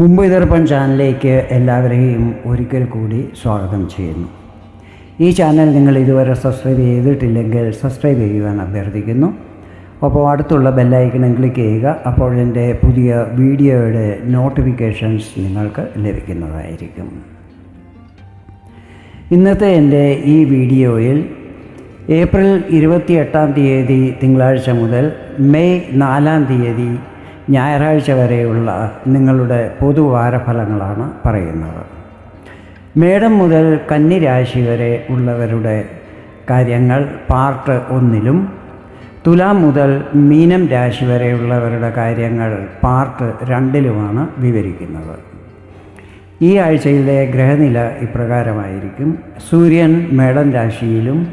മുംബൈ ദർപ്പൺ ചാനലിലേക്ക് എല്ലാവരെയും ഒരിക്കൽ കൂടി സ്വാഗതം ചെയ്യുന്നു. ഈ ചാനൽ നിങ്ങൾ ഇതുവരെ സബ്സ്ക്രൈബ് ചെയ്തിട്ടില്ലെങ്കിൽ സബ്സ്ക്രൈബ് ചെയ്യുവാൻ അഭ്യർത്ഥിക്കുന്നു. അപ്പോൾ അടുത്തുള്ള ബെല്ലൈക്കണം ക്ലിക്ക് ചെയ്യുക അപ്പോൾ എന്റെ പുതിയ വീഡിയോയുടെ നോട്ടിഫിക്കേഷൻസ് നിങ്ങൾക്ക് ലഭിക്കുന്നതായിരിക്കും. ഇന്നത്തെ എന്റെ ഈ വീഡിയോയിൽ ഏപ്രിൽ ഇരുപത്തിയെട്ടാം തീയതി തിങ്കളാഴ്ച മുതൽ മെയ് നാലാം തീയതി ഞായറാഴ്ച വരെയുള്ള നിങ്ങളുടെ പൊതുവാരഫലങ്ങളാണ് പറയുന്നത്. മേടം മുതൽ കന്നിരാശി വരെ ഉള്ളവരുടെ കാര്യങ്ങൾ പാർട്ട് ഒന്നിലും തുലാം മുതൽ മീനം രാശി വരെയുള്ളവരുടെ കാര്യങ്ങൾ പാർട്ട് രണ്ടിലുമാണ് വിവരിക്കുന്നത്. ഈ ആഴ്ചയിലെ ഗ്രഹനില ഇപ്രകാരമായിരിക്കും. സൂര്യൻ മേടം രാശിയിലും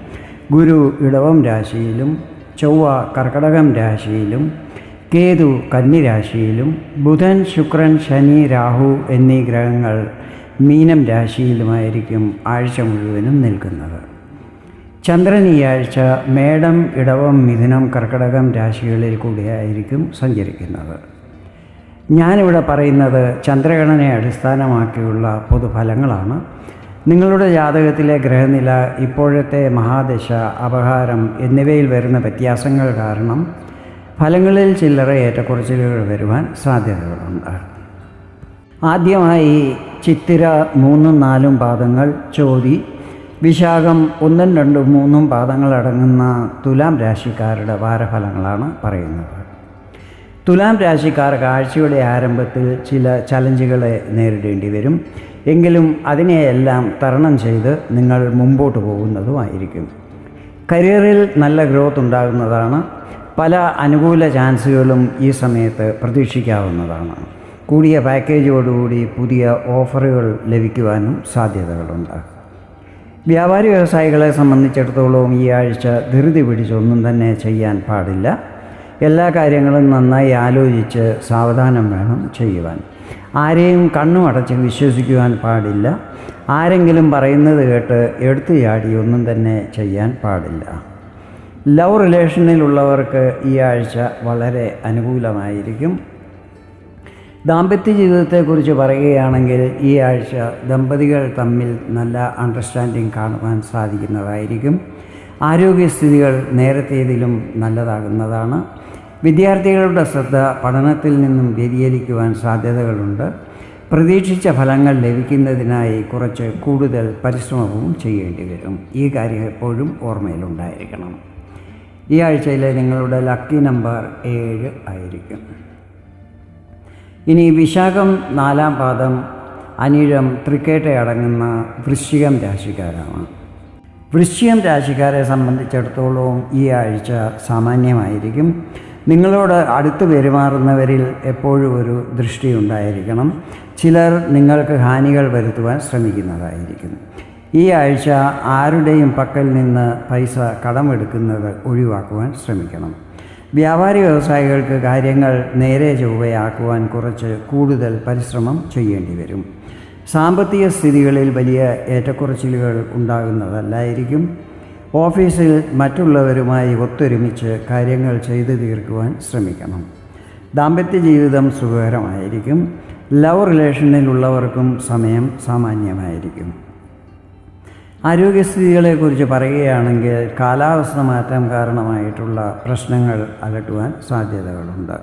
ഗുരു ഇടവം രാശിയിലും ചൊവ്വ കർക്കടകം രാശിയിലും കേതു കന്നിരാശിയിലും ബുധൻ ശുക്രൻ ശനി രാഹു എന്നീ ഗ്രഹങ്ങൾ മീനം രാശിയിലുമായിരിക്കും ആഴ്ച മുഴുവനും നിൽക്കുന്നത്. ചന്ദ്രൻ ഈ ആഴ്ച മേടം ഇടവം മിഥുനം കർക്കടകം രാശികളിൽ കൂടിയായിരിക്കും സഞ്ചരിക്കുന്നത്. ഞാനിവിടെ പറയുന്നത് ചന്ദ്രഗണനയെ അടിസ്ഥാനമാക്കിയുള്ള പൊതുഫലങ്ങളാണ്. നിങ്ങളുടെ ജാതകത്തിലെ ഗ്രഹനില ഇപ്പോഴത്തെ മഹാദശ അപഹാരം എന്നിവയിൽ വരുന്ന വ്യത്യാസങ്ങൾ കാരണം ഫലങ്ങളിൽ ചില്ലറ ഏറ്റക്കുറച്ചിലുകൾ വരുവാൻ സാധ്യതകളുണ്ട്. ആദ്യമായി ചിത്തിര മൂന്നും നാലും പാദങ്ങൾ ചോതി വിശാഖം ഒന്നും രണ്ടും മൂന്നും പാദങ്ങൾ അടങ്ങുന്ന തുലാം രാശിക്കാരുടെ വാരഫലങ്ങളാണ് പറയുന്നത്. തുലാം രാശിക്കാർ ആഴ്ചയുടെ ആരംഭത്തിൽ ചില ചലഞ്ചുകളെ നേരിടേണ്ടി വരും. എങ്കിലും അതിനെയെല്ലാം തരണം ചെയ്ത് നിങ്ങൾ മുമ്പോട്ട് പോകുന്നതുമായിരിക്കും. കരിയറിൽ നല്ല ഗ്രോത്ത് ഉണ്ടാകുന്നതാണ് പല അനുകൂല ചാൻസുകളും ഈ സമയത്ത് പ്രതീക്ഷിക്കാവുന്നതാണ്. കൂടിയ പാക്കേജോടുകൂടി പുതിയ ഓഫറുകൾ ലഭിക്കുവാനും സാധ്യതകളുണ്ട്. വ്യാപാരി വ്യവസായികളെ സംബന്ധിച്ചിടത്തോളം ഈ ആഴ്ച ധൃതി പിടിച്ചൊന്നും തന്നെ ചെയ്യാൻ പാടില്ല. എല്ലാ കാര്യങ്ങളും നന്നായി ആലോചിച്ച് സാവധാനം വേണം ചെയ്യുവാൻ. ആരെയും കണ്ണുമടച്ച് വിശ്വസിക്കുവാൻ പാടില്ല. ആരെങ്കിലും പറയുന്നത് കേട്ട് എടുത്തു ചാടി ഒന്നും തന്നെ ചെയ്യാൻ പാടില്ല. ലവ് റിലേഷനിലുള്ളവർക്ക് ഈ ആഴ്ച വളരെ അനുകൂലമായിരിക്കും. ദാമ്പത്യ ജീവിതത്തെക്കുറിച്ച് പറയുകയാണെങ്കിൽ ഈ ആഴ്ച ദമ്പതികൾ തമ്മിൽ നല്ല അണ്ടർസ്റ്റാൻഡിങ് കാണുവാൻ സാധിക്കുന്നതായിരിക്കും. ആരോഗ്യസ്ഥിതികൾ നേരത്തേതിലും നല്ലതാകുന്നതാണ്. വിദ്യാർത്ഥികളുടെ ശ്രദ്ധ പഠനത്തിൽ നിന്നും വ്യതിചലിക്കുവാൻ സാധ്യതകളുണ്ട്. പ്രതീക്ഷിച്ച ഫലങ്ങൾ ലഭിക്കുന്നതിനായി കുറച്ച് കൂടുതൽ പരിശ്രമവും ചെയ്യേണ്ടി വരും. ഈ കാര്യം എപ്പോഴും ഓർമ്മയിലുണ്ടായിരിക്കണം. ഈ ആഴ്ചയിലെ നിങ്ങളുടെ ലക്കി നമ്പർ ഏഴ് ആയിരിക്കും. ഇനി വിശാഖം നാലാം പാദം അനിഴം തൃക്കേട്ട അടങ്ങുന്ന വൃശ്ചികം രാശിക്കാരാണ്. വൃശ്ചികം രാശിക്കാരെ സംബന്ധിച്ചിടത്തോളം ഈ ആഴ്ച സാമാന്യമായിരിക്കും. നിങ്ങളോട് അടുത്ത് പെരുമാറുന്നവരിൽ എപ്പോഴും ഒരു ദൃഷ്ടി ഉണ്ടായിരിക്കണം. ചിലർ നിങ്ങൾക്ക് ഹാനികൾ വരുത്തുവാൻ ശ്രമിക്കുന്നതായിരിക്കും. ഈ ആഴ്ച ആരുടെയും പക്കൽ നിന്ന് പൈസ കടമെടുക്കുന്നത് ഒഴിവാക്കുവാൻ ശ്രമിക്കണം. വ്യാപാരി വ്യവസായികൾക്ക് കാര്യങ്ങൾ നേരെ ചൊവ്വയാക്കുവാൻ കുറച്ച് കൂടുതൽ പരിശ്രമം ചെയ്യേണ്ടി വരും. സാമ്പത്തിക സ്ഥിതികളിൽ വലിയ ഏറ്റക്കുറച്ചിലുകൾ ഉണ്ടാകുന്നതല്ലായിരിക്കും. ഓഫീസിൽ മറ്റുള്ളവരുമായി ഒത്തൊരുമിച്ച് കാര്യങ്ങൾ ചെയ്തു തീർക്കുവാൻ ശ്രമിക്കണം. ദാമ്പത്യ ജീവിതം സുഖകരമായിരിക്കും. ലവ് റിലേഷനിലുള്ളവർക്കും സമയം സാമാന്യമായിരിക്കും. ആരോഗ്യസ്ഥിതികളെക്കുറിച്ച് പറയുകയാണെങ്കിൽ കാലാവസ്ഥ മാറ്റം കാരണമായിട്ടുള്ള പ്രശ്നങ്ങൾ അലട്ടുവാൻ സാധ്യതകളുണ്ട്.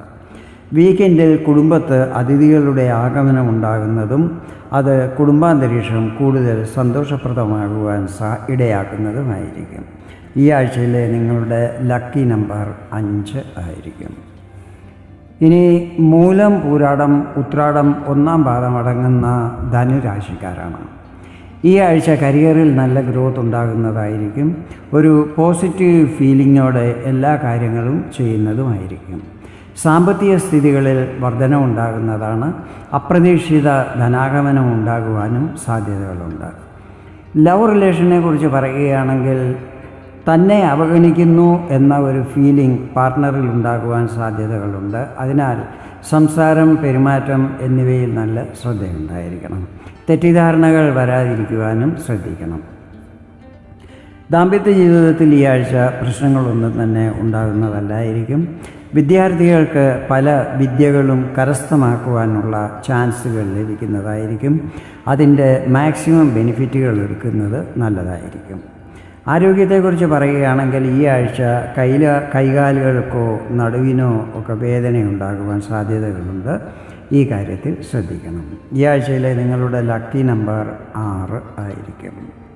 വീക്കെൻഡിൽ കുടുംബത്ത് അതിഥികളുടെ ആഗമനം ഉണ്ടാകുന്നതും അത് കുടുംബാന്തരീക്ഷം കൂടുതൽ സന്തോഷപ്രദമാകുവാൻ സാ ഇടയാക്കുന്നതുമായിരിക്കും. ഈ ആഴ്ചയിലെ നിങ്ങളുടെ ലക്കി നമ്പർ അഞ്ച് ആയിരിക്കും. ഇനി മൂലം പൂരാടം ഉത്രാടം ഒന്നാം പാദം അടങ്ങുന്ന ധനുരാശിക്കാരാണ്. ഈ ആഴ്ച കരിയറിൽ നല്ല ഗ്രോത്ത് ഉണ്ടാകുന്നതായിരിക്കും. ഒരു പോസിറ്റീവ് ഫീലിങ്ങോടെ എല്ലാ കാര്യങ്ങളും ചെയ്യുന്നതുമായിരിക്കും. സാമ്പത്തിക സ്ഥിതികളിൽ വർധനവുണ്ടാകുന്നതാണ് അപ്രതീക്ഷിത ധനാഗമനം ഉണ്ടാകുവാനും സാധ്യതകളുണ്ട്. ലവ് റിലേഷനെ കുറിച്ച് പറയുകയാണെങ്കിൽ തന്നെ അവഗണിക്കുന്നു എന്ന ഒരു ഫീലിംഗ് പാർട്ട്ണറിൽ ഉണ്ടാകുവാൻ സാധ്യതകളുണ്ട്. അതിനാൽ സംസാരം പെരുമാറ്റം എന്നിവയിൽ നല്ല ശ്രദ്ധയുണ്ടായിരിക്കണം. തെറ്റിദ്ധാരണകൾ വരാതിരിക്കുവാനും ശ്രദ്ധിക്കണം. ദാമ്പത്യ ജീവിതത്തിൽ ഈ ആഴ്ച പ്രശ്നങ്ങളൊന്നും തന്നെ ഉണ്ടാകുന്നതല്ലായിരിക്കും. വിദ്യാർത്ഥികൾക്ക് പല വിദ്യകളും കരസ്ഥമാക്കുവാനുള്ള ചാൻസുകൾ ലഭിക്കുന്നതായിരിക്കും. അതിന്റെ മാക്സിമം ബെനിഫിറ്റുകൾ എടുക്കുന്നത് നല്ലതായിരിക്കും. ആരോഗ്യത്തെക്കുറിച്ച് പറയുകയാണെങ്കിൽ ഈ ആഴ്ച കൈല കൈകാലുകൾക്കോ നടുവിനോ ഒക്കെ വേദനയുണ്ടാകുവാൻ സാധ്യതകളുണ്ട്. ഈ കാര്യത്തിൽ ശ്രദ്ധിക്കണം. ഈ ആഴ്ചയിലെ നിങ്ങളുടെ ലക്കി നമ്പർ ആറ് ആയിരിക്കും.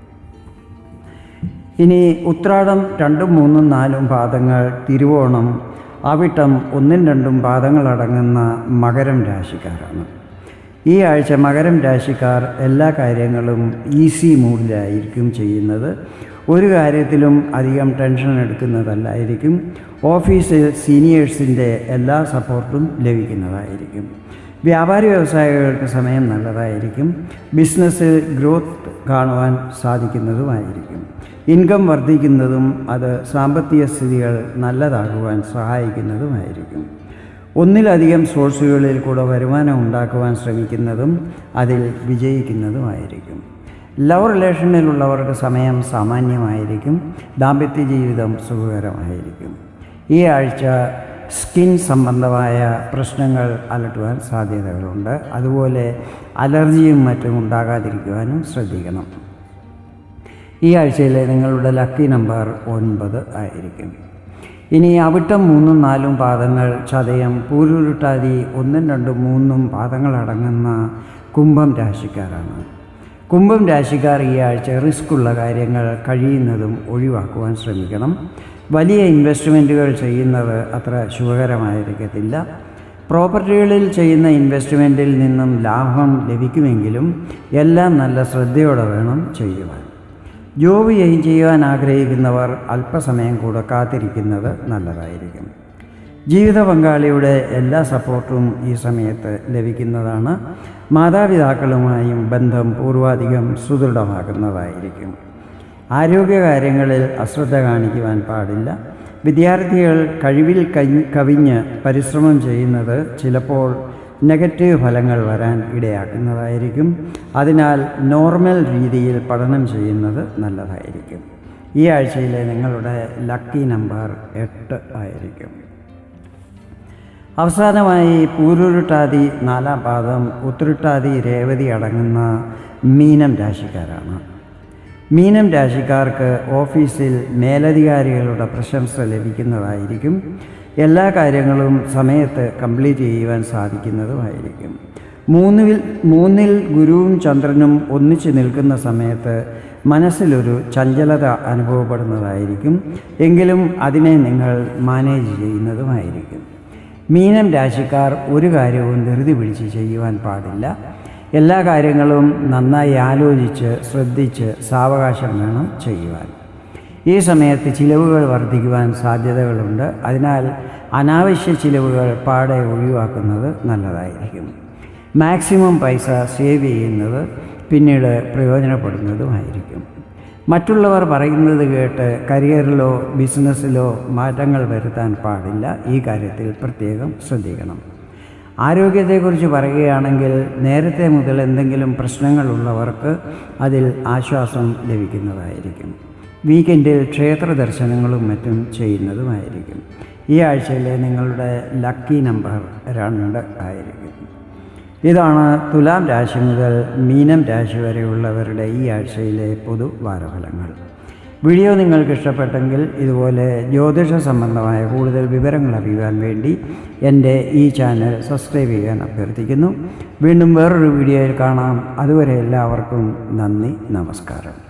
ഇനി ഉത്രാടം രണ്ടും മൂന്നും നാലും പാദങ്ങൾ തിരുവോണം അവിട്ടം ഒന്നും രണ്ടും പാദങ്ങളടങ്ങുന്ന മകരം രാശിക്കാരാണ്. ഈ ആഴ്ച മകരം രാശിക്കാർ എല്ലാ കാര്യങ്ങളും ഈസി മൂഡിലായിരിക്കും ചെയ്യുന്നത്. ഒരു കാര്യത്തിലും അധികം ടെൻഷൻ എടുക്കുന്നതല്ലായിരിക്കും. ഓഫീസ് സീനിയേഴ്സിന്റെ എല്ലാ സപ്പോർട്ടും ലഭിക്കുന്നതായിരിക്കും. വ്യാപാരി വ്യവസായികൾക്ക് സമയം നല്ലതായിരിക്കും. ബിസിനസ് ഗ്രോത്ത് കാണുവാൻ സാധിക്കുന്നതുമായിരിക്കും. ഇൻകം വർദ്ധിക്കുന്നതും അത് സാമ്പത്തിക സ്ഥിതികൾ നല്ലതാകുവാൻ സഹായിക്കുന്നതുമായിരിക്കും. ഒന്നിലധികം സോഴ്സുകളിൽ കൂടെ വരുമാനം ഉണ്ടാക്കുവാൻ ശ്രമിക്കുന്നതും അതിൽ വിജയിക്കുന്നതുമായിരിക്കും. ലവ് റിലേഷനിലുള്ളവർക്ക് സമയം സാമാന്യമായിരിക്കും ദാമ്പത്യ ജീവിതം സുഖകരമായിരിക്കും. ഈ ആഴ്ച സ്കിൻ സംബന്ധമായ പ്രശ്നങ്ങൾ അലട്ടുവാൻ സാധ്യതകളുണ്ട്. അതുപോലെ അലർജിയും മറ്റും ഉണ്ടാകാതിരിക്കുവാനും ശ്രദ്ധിക്കണം. ഈ ആഴ്ചയിലെ നിങ്ങളുടെ ലക്കി നമ്പർ ഒൻപത് ആയിരിക്കും. ഇനി അവിട്ടം മൂന്നും നാലും പാദങ്ങൾ ചതയം പൂരുരുട്ടാതി ഒന്നും രണ്ടും മൂന്നും പാദങ്ങളടങ്ങുന്ന കുംഭം രാശിക്കാരാണ്. കുംഭം രാശിക്കാർ ഈ ആഴ്ച റിസ്ക്കുള്ള കാര്യങ്ങൾ കഴിയുന്നതും ഒഴിവാക്കുവാൻ ശ്രമിക്കണം. വലിയ ഇൻവെസ്റ്റ്മെന്റുകൾ ചെയ്യുന്നത് അത്ര ശുഭകരമായിരിക്കത്തില്ല. പ്രോപ്പർട്ടികളിൽ ചെയ്യുന്ന ഇൻവെസ്റ്റ്മെന്റിൽ നിന്നും ലാഭം ലഭിക്കുമെങ്കിലും എല്ലാം നല്ല ശ്രദ്ധയോടെ വേണം ചെയ്യുവാൻ. ജോബ് ചെയ്യുവാൻ ആഗ്രഹിക്കുന്നവർ അല്പസമയം കൂടെ കാത്തിരിക്കുന്നത് നല്ലതായിരിക്കും. ജീവിത പങ്കാളിയുടെ എല്ലാ സപ്പോർട്ടും ഈ സമയത്ത് ലഭിക്കുന്നതാണ്. മാതാപിതാക്കളുമായും ബന്ധം പൂർവാധികം സുദൃഢമാകുന്നതായിരിക്കും. ആരോഗ്യകാര്യങ്ങളിൽ അശ്രദ്ധ കാണിക്കുവാൻ പാടില്ല. വിദ്യാർത്ഥികൾ കഴിവിൽ കവിഞ്ഞ് പരിശ്രമം ചെയ്യുന്നത് ചിലപ്പോൾ നെഗറ്റീവ് ഫലങ്ങൾ വരാൻ ഇടയാക്കുന്നതായിരിക്കും. അതിനാൽ നോർമൽ രീതിയിൽ പഠനം ചെയ്യുന്നത് നല്ലതായിരിക്കും. ഈ ആഴ്ചയിലെ നിങ്ങളുടെ ലക്കി നമ്പർ എട്ട് ആയിരിക്കും. അവസാനമായി പൂരുരുട്ടാതി നാലാം പാദം ഉത്തരുട്ടാതി രേവതി അടങ്ങുന്ന മീനം രാശിക്കാരാണ്. മീനം രാശിക്കാർക്ക് ഓഫീസിൽ മേലധികാരികളുടെ പ്രശംസ ലഭിക്കുന്നതായിരിക്കും. എല്ലാ കാര്യങ്ങളും സമയത്ത് കംപ്ലീറ്റ് ചെയ്യുവാൻ സാധിക്കുന്നതുമായിരിക്കും. മൂന്നിൽ മൂന്നിൽ ഗുരുവും ചന്ദ്രനും ഒന്നിച്ച് നിൽക്കുന്ന സമയത്ത് മനസ്സിലൊരു ചഞ്ചലത അനുഭവപ്പെടുന്നതായിരിക്കും. എങ്കിലും അതിനെ നിങ്ങൾ മാനേജ് ചെയ്യുന്നതുമായിരിക്കും. മീനം രാശിക്കാർ ഒരു കാര്യവും ധൃതി പിടിച്ച് ചെയ്യുവാൻ പാടില്ല. എല്ലാ കാര്യങ്ങളും നന്നായി ആലോചിച്ച് ശ്രദ്ധിച്ച് സാവകാശം വേണം ചെയ്യുവാൻ. ഈ സമയത്ത് ചിലവുകൾ വർദ്ധിക്കുവാൻ സാധ്യതകളുണ്ട്. അതിനാൽ അനാവശ്യ ചിലവുകൾ പാടെ ഒഴിവാക്കുന്നത് നല്ലതായിരിക്കും. മാക്സിമം പൈസ സേവ് ചെയ്യുന്നത് പിന്നീട് പ്രയോജനപ്പെടുന്നതുമായിരിക്കും. മറ്റുള്ളവർ പറയുന്നത് കേട്ട് കരിയറിലോ ബിസിനസ്സിലോ മാറ്റങ്ങൾ വരുത്താൻ പാടില്ല. ഈ കാര്യത്തിൽ പ്രത്യേകം ശ്രദ്ധിക്കണം. ആരോഗ്യത്തെക്കുറിച്ച് പറയുകയാണെങ്കിൽ നേരത്തെ മുതൽ എന്തെങ്കിലും പ്രശ്നങ്ങളുള്ളവർക്ക് അതിൽ ആശ്വാസം ലഭിക്കുന്നതായിരിക്കും. വീക്കെൻഡിൽ ക്ഷേത്ര ദർശനങ്ങളും മറ്റും ചെയ്യുന്നതുമായിരിക്കും. ഈ ആഴ്ചയിലെ നിങ്ങളുടെ ലക്കി നമ്പർ രണ്ട് ആയിരിക്കും. ഇതാണ് തുലാം രാശി മുതൽ മീനം രാശി വരെയുള്ളവരുടെ ഈ ആഴ്ചയിലെ പൊതു വാരഫലങ്ങൾ. വീഡിയോ നിങ്ങൾക്ക് ഇഷ്ടപ്പെട്ടെങ്കിൽ ഇതുപോലെ ജ്യോതിഷ സംബന്ധമായ കൂടുതൽ വിവരങ്ങൾ അറിയുവാൻ വേണ്ടി എന്റെ ഈ ചാനൽ സബ്സ്ക്രൈബ് ചെയ്യാൻ അഭ്യർത്ഥിക്കുന്നു. വീണ്ടും വേറൊരു വീഡിയോയിൽ കാണാം. അതുവരെ എല്ലാവർക്കും നന്ദി നമസ്കാരം.